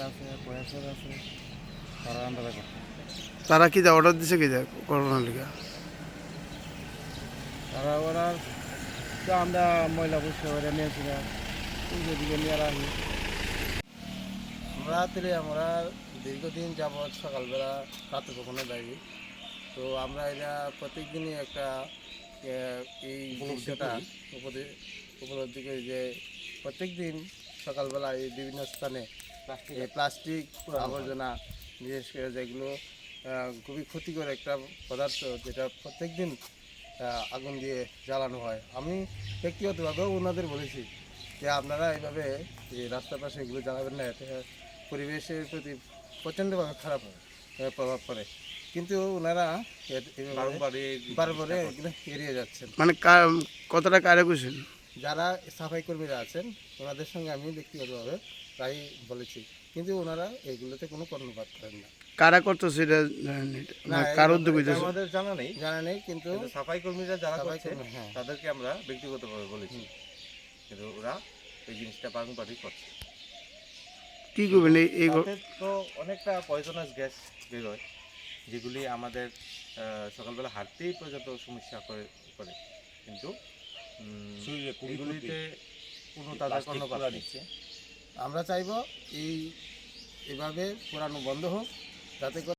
আছে প্রয়াসের আছে তারা কি যা অর্ডার দিছে কি যা করোনার লিগা? তারা অর্ডার আমরা ময়লা পরিষ্কার করে নিয়েছিলাম দিকে নিয়ে আসি। তাহলে আমরা দীর্ঘদিন যাবৎ সকালবেলা রাতে কখনো দাঁড়ি তো আমরা এটা প্রত্যেকদিনই একটা এই দৃশ্যটা উপলব্ধি করি যে প্রত্যেক দিন সকালবেলা এই বিভিন্ন স্থানে প্লাস্টিক আবর্জনা বিশেষ করে যেগুলো খুবই ক্ষতিকর একটা পদার্থ যেটা প্রত্যেক দিন আগুন দিয়ে জ্বালানো হয়। আমি ব্যক্তিগতভাবেও ওনাদের বলেছি যে আপনারা এইভাবে এই রাস্তার পাশে এগুলো জ্বালাবেন না এতে পরিবেশের প্রতি প্রচণ্ডভাবে খারাপ প্রভাব পড়ে। কিন্তু ওনারা বারবারে এগুলো এড়িয়ে যাচ্ছেন। মানে কতটা কারে কইছেন যারা সাফাই কর্মীরা আছেন ওনাদের সঙ্গে আমি ব্যক্তিগতভাবে প্রায় বলেছি। কিন্তু ওনারা এগুলোতে কোনো কর্ণপাত করেন না। কারা করতো সেটা জানেন নি। না, মানে কার উদ্যোগ হইতেছে? আমাদের জানা নেই। জানা নেই কিন্তু সাফাই কর্মীরা যারা করছে হ্যাঁ। তাদেরকে আমরা ব্যক্তিগতভাবে বলেছি। কিন্তু ওরা এই জিনিসটা বারংবারই করছে। কি করবেন? এই তো অনেকটা পয়জনাস গ্যাস বেরোয় যেগুলি আমাদের সকালবেলা হাঁটতেই পর্যন্ত সমস্যা করে করে। কিন্তু এগুলিতে কোনো তাদের কর্ণপাত দিচ্ছে। আমরা চাইব এই এভাবে পোড়ানো বন্ধ হোক যাতে করে